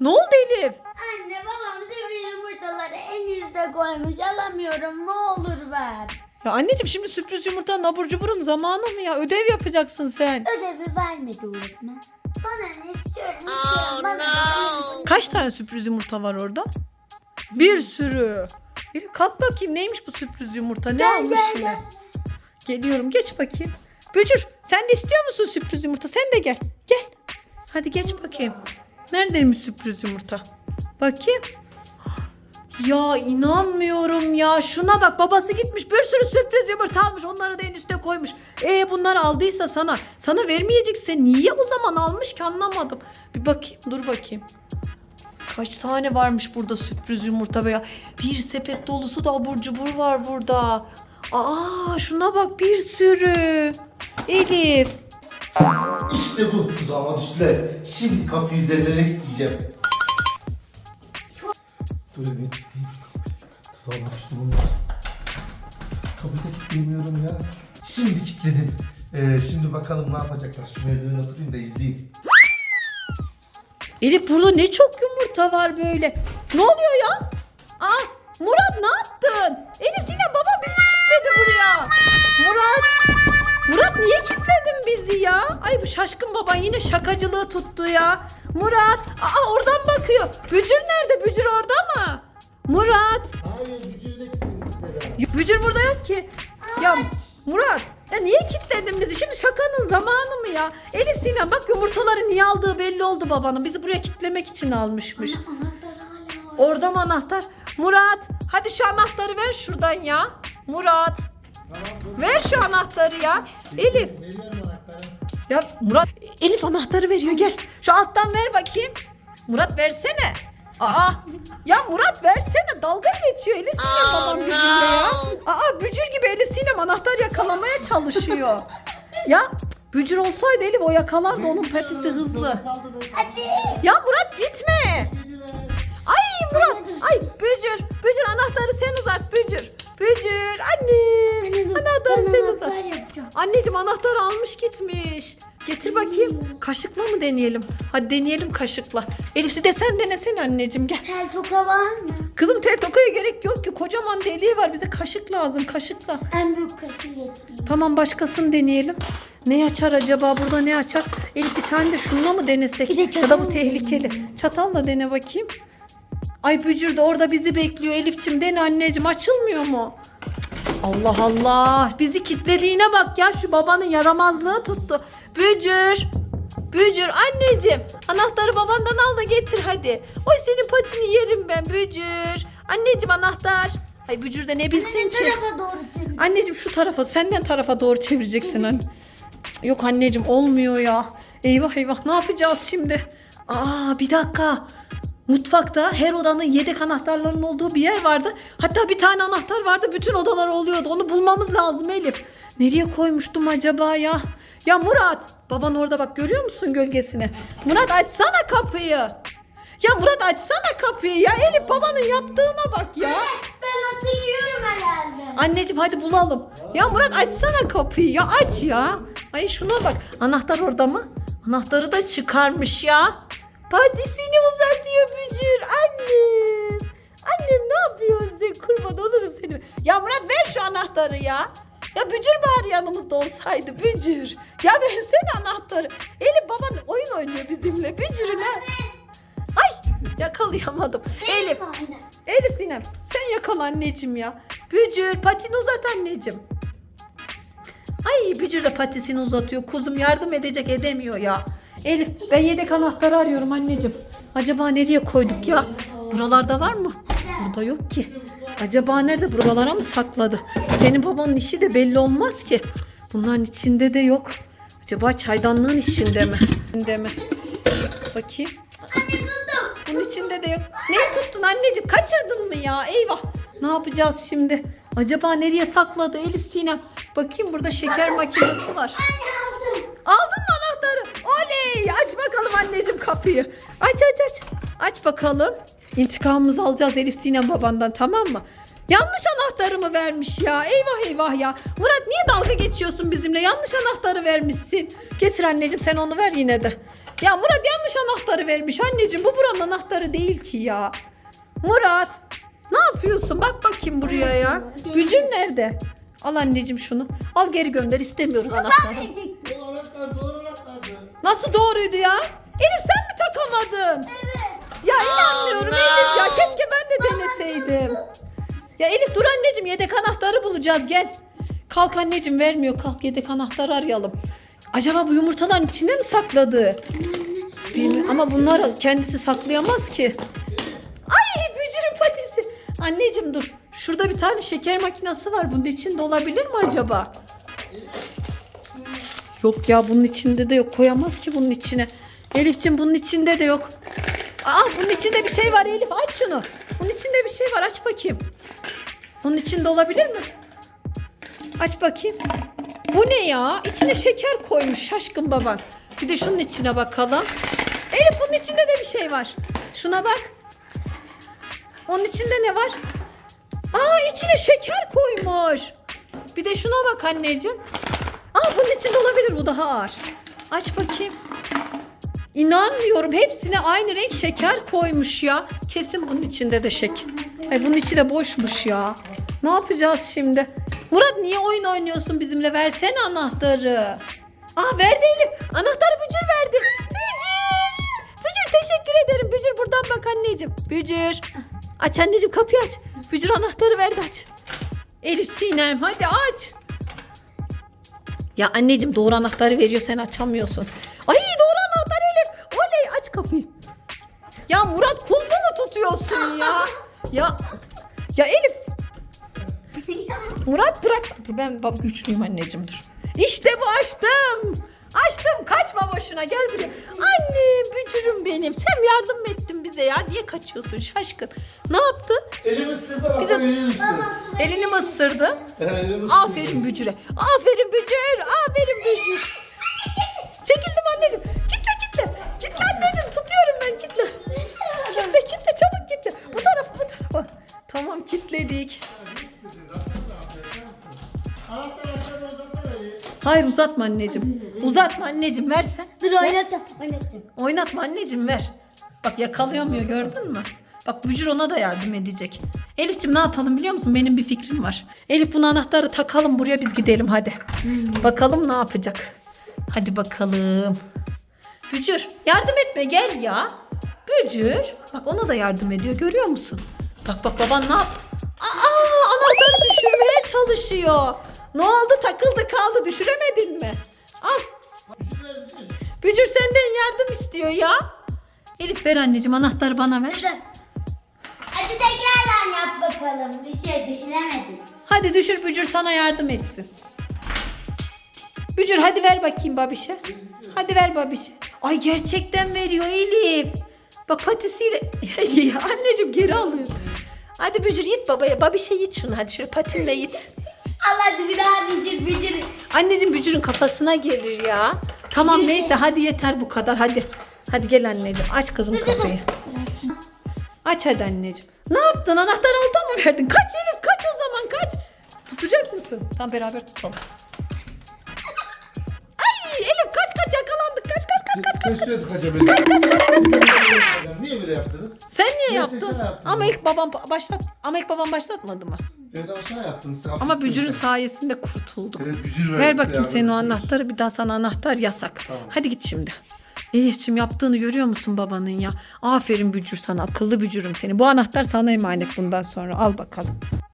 Ne oldu Elif? Anne babam sivri yumurtaları en üstte koymuş alamıyorum ne olur ver. Ya anneciğim şimdi sürpriz yumurtanın abur cuburun zamanı mı ya? Ödev yapacaksın sen. Ödevi vermedi öğretmen. Bana ne istiyorum istiyorum bana ne? Kaç tane sürpriz yumurta var orada? Bir sürü. Elif kalk bakayım neymiş bu sürpriz yumurta? Ne Gel, almış gel, yine? Geliyorum geç bakayım. Bücür sen de istiyor musun sürpriz yumurta? Sen de gel. Gel. Hadi geç bakayım. Neredeymiş sürpriz yumurta? Bakayım. Ya inanmıyorum ya. Şuna bak babası gitmiş bir sürü sürpriz yumurta almış. Onları da en üste koymuş. E bunları aldıysa sana. Sana vermeyecekse niye o zaman almış ki anlamadım. Bir bakayım dur bakayım. Kaç tane varmış burada sürpriz yumurta veya bir sepet dolusu da abur cubur var burada. Aa şuna bak bir sürü. Elif. İşte bu tuzağıma düştüler. Şimdi kapıyı üzerlerine kilitleyeceğim. Dur bir kapıyı. Tuzağıma düştü bunlar. Kapıyı da kilitleyemiyorum ya. Şimdi kilitledim. Ee, şimdi bakalım ne yapacaklar. Şu merdivene oturayım da izleyeyim. Elif burada ne çok yumurta var böyle. Ne oluyor ya? Aa Murat ne yaptın? Elif Sinem baba bizi kilitledi buraya. Murat şaşkın baban yine şakacılığı tuttu ya. Murat. Aa oradan bakıyor. Bücür nerede? Bücür orada mı? Murat. Hayır Bücür burada yok ki. Ya Murat ya niye kilitledin bizi? Şimdi şakanın zamanı mı ya? Elif Sinem bak yumurtaları niye aldığı belli oldu babanın. Bizi buraya kilitlemek için almışmış. Anahtar hala. Orada mı anahtar? Murat hadi şu anahtarı ver şuradan ya. Murat ver şu anahtarı ya. Elif. Ya Murat Elif anahtarı veriyor gel. Şu alttan ver bakayım. Murat versene. Aa ya Murat versene dalga geçiyor Elif Sinem babam bizimle ya. Aa bücür gibi Elif Sinem anahtar yakalamaya çalışıyor. ya bücür olsaydı Elif o yakalardı onun patisi hızlı. Hadi. Ya Murat gitme. Ay Murat. Ay Bücür. Bücür anahtarı sen uzat Bücür. Bücür anne. Anahtarı sen anahtar uzat. Anneciğim anahtarı almış gitmiş. Getir bakayım. Kaşıkla mı deneyelim? Hadi deneyelim kaşıkla. Elif'i de sen denesene anneciğim gel. Tel toka var mı? Kızım tel tokaya gerek yok ki. Kocaman deliği var. Bize kaşık lazım kaşıkla. En büyük kaşı getireyim. Tamam başkasını deneyelim. Ne açar acaba? Burada ne açar? Elif bir tane de şununla mı denesek? Bir de ya da bu tehlikeli. Çatalla dene bakayım. Ay Bücür de orada bizi bekliyor Elifçim. Dene anneciğim açılmıyor mu? Allah Allah. Bizi kitlediğine bak ya. Şu babanın yaramazlığı tuttu. Bücür. Bücür anneciğim. Anahtarı babandan al da getir hadi. Oy senin patini yerim ben Bücür. Anneciğim anahtar. Ay Bücür de ne bilsin Ne ki. tarafa doğru çevir. Anneciğim şu tarafa senden tarafa doğru çevireceksin anne. Cık, Yok anneciğim olmuyor ya. Eyvah eyvah ne yapacağız şimdi? Aa bir dakika. Mutfakta her odanın yedek anahtarlarının olduğu bir yer vardı. Hatta bir tane anahtar vardı bütün odalar oluyordu. Onu bulmamız lazım Elif. Nereye koymuştum acaba ya? Ya Murat baban orada bak görüyor musun gölgesini? Murat açsana kapıyı. Ya Murat açsana kapıyı ya Elif babanın yaptığına bak ya. Ben hatırlıyorum herhalde. Anneciğim hadi bulalım. Ya Murat açsana kapıyı ya aç ya. Ay şuna bak anahtar orada mı? Anahtarı da çıkarmış ya. Patisini uzatıyor Bücür annem. Annem ne yapıyorsun sen kurban olurum seni. Ya Murat ver şu anahtarı ya. Ya Bücür bari yanımızda olsaydı Bücür. Ya versene anahtarı. Elif baban oyun oynuyor bizimle. Bücür'ü ne? Ay yakalayamadım. Elif. Elif Sinem sen yakala anneciğim ya. Bücür patini uzat anneciğim. Ay Bücür de patisini uzatıyor. Kuzum yardım edecek edemiyor ya. Elif ben yedek anahtarı arıyorum anneciğim. Acaba nereye koyduk ya? Buralarda var mı? Burada yok ki. Acaba nerede? Buralara mı sakladı? Senin babanın işi de belli olmaz ki. Bunların içinde de yok. Acaba çaydanlığın içinde mi? İçinde mi? Bakayım. Bunun içinde de yok. Neyi tuttun anneciğim? Kaçırdın mı ya? Eyvah. Ne yapacağız şimdi? Acaba nereye sakladı Elif Sinem? Bakayım burada şeker makinesi var. Aldın mı anahtarı? Oley! Aç bakalım anneciğim kapıyı. Aç aç aç. Aç bakalım. İntikamımızı alacağız Elif Sinem babandan tamam mı? Yanlış anahtarı mı vermiş ya? Eyvah eyvah ya. Murat niye dalga geçiyorsun bizimle? Yanlış anahtarı vermişsin. Getir anneciğim sen onu ver yine de. Ya Murat yanlış anahtarı vermiş anneciğim. Bu buranın anahtarı değil ki ya. Murat ne yapıyorsun? Bak bakayım buraya ya. Bücür nerede? Al anneciğim şunu. Al geri gönder istemiyoruz anahtarı. Nasıl doğruydu ya? Elif sen mi takamadın? Evet. Ya inanmıyorum Elif ya. Keşke ben de deneseydim. Ya Elif dur anneciğim yedek anahtarı bulacağız gel. Kalk anneciğim vermiyor. Kalk yedek anahtarı arayalım. Acaba bu yumurtaların içine mi sakladı? Bilmiyorum ama bunları kendisi saklayamaz ki. Ay bücürün patisi. Anneciğim dur. Şurada bir tane şeker makinesi var. Bunun içinde olabilir mi acaba? Yok ya bunun içinde de yok. Koyamaz ki bunun içine. Elif'ciğim bunun içinde de yok. Aa bunun içinde bir şey var Elif aç şunu. Bunun içinde bir şey var aç bakayım. Bunun içinde olabilir mi? Aç bakayım. Bu ne ya? İçine şeker koymuş şaşkın baban. Bir de şunun içine bakalım. Elif bunun içinde de bir şey var. Şuna bak. Onun içinde ne var? Aa içine şeker koymuş. Bir de şuna bak anneciğim. Aa bunun içinde olabilir bu daha ağır. Aç bakayım. İnanmıyorum hepsine aynı renk şeker koymuş ya. Kesin bunun içinde de şeker. Ay bunun içi de boşmuş ya. Ne yapacağız şimdi? Murat niye oyun oynuyorsun bizimle? Versene anahtarı. Aa verdi Elif. Anahtarı Bücür verdi. Bücür. Bücür teşekkür ederim. Bücür buradan bak anneciğim. Bücür. Aç anneciğim kapıyı aç. Bücür anahtarı verdi aç. Elif Sinem hadi aç. Ya anneciğim doğru anahtarı veriyor sen açamıyorsun. Ay doğru anahtar Elif. Oley aç kapıyı. Ya Murat kulpu mu tutuyorsun ya? Ya ya Elif Murat bırak. Dur ben bab güçlüyüm anneciğim dur. İşte bu açtım. Açtım kaçma boşuna gel buraya. Annem bücürüm benim. Sen yardım mı ettin bize ya? Niye kaçıyorsun şaşkın? Ne yaptı? Elimi ısırdı Bize- elini düştü. Elini mi ısırdı? He, elimi ısırdı. Aferin bücüre. Aferin bücür. Aferin bücür. Çekildim anneciğim. Kitle kitle. Kitle anneciğim. Tutuyorum ben kitle. Kitle kitle çabuk kitle. Bu tarafa bu tarafa. Tamam kilitledik. Hayır uzatma anneciğim. Uzatma anneciğim versen. Dur oynatacağım. Oynatacağım. Oynatma anneciğim ver. Bak yakalayamıyor gördün mü? Bak Bücür ona da yardım edecek. Elif'ciğim ne yapalım biliyor musun? Benim bir fikrim var. Elif bunu anahtarı takalım buraya biz gidelim hadi. Bakalım ne yapacak. Hadi bakalım. Bücür yardım etme gel ya. Bücür. Bak ona da yardım ediyor görüyor musun? Bak bak baban ne yap? Aa anahtarı düşürmeye çalışıyor. Ne oldu takıldı kaldı düşüremedin mi? Al. Bücür senden yardım istiyor ya. Elif ver anneciğim anahtarı bana ver. Hadi tekrardan yap bakalım. Düşür düşüremedin. Hadi düşür Bücür sana yardım etsin. Bücür hadi ver bakayım babişe. Hadi ver babişe. Ay gerçekten veriyor Elif. Bak patisiyle. Anneciğim geri alıyor. Hadi Bücür yit babaya. Babişe yit şunu hadi şöyle patinle yit. Al hadi bir daha düşür düşür. Anneciğim Bücür'ün kafasına gelir ya. Tamam neyse hadi yeter bu kadar hadi. Hadi gel anneciğim aç kızım kapıyı. Aç hadi anneciğim. Ne yaptın? Anahtar alta mı verdin? Kaç Elif kaç o zaman kaç. Tutacak mısın? Tam beraber tutalım. Ay Elif kaç kaç yakalandık. Kaç kaç kaç kaç. Sen şuraya tıkaca beni. Kaç kaç kaç Niye böyle yaptınız? Sen niye Neyse, yaptın? şaka yaptım Ama ben. ilk babam başlat ama ilk babam başlatmadı mı? Evet aşağı yaptınız. Sen Ama bücürün sen. sayesinde kurtulduk. Evet bücür Ver bakayım senin o anahtarı bir daha sana anahtar yasak. Tamam. Hadi git şimdi. Elif'ciğim yaptığını görüyor musun babanın ya? Aferin bücür sana akıllı bücürüm seni. Bu anahtar sana emanet bundan sonra al bakalım.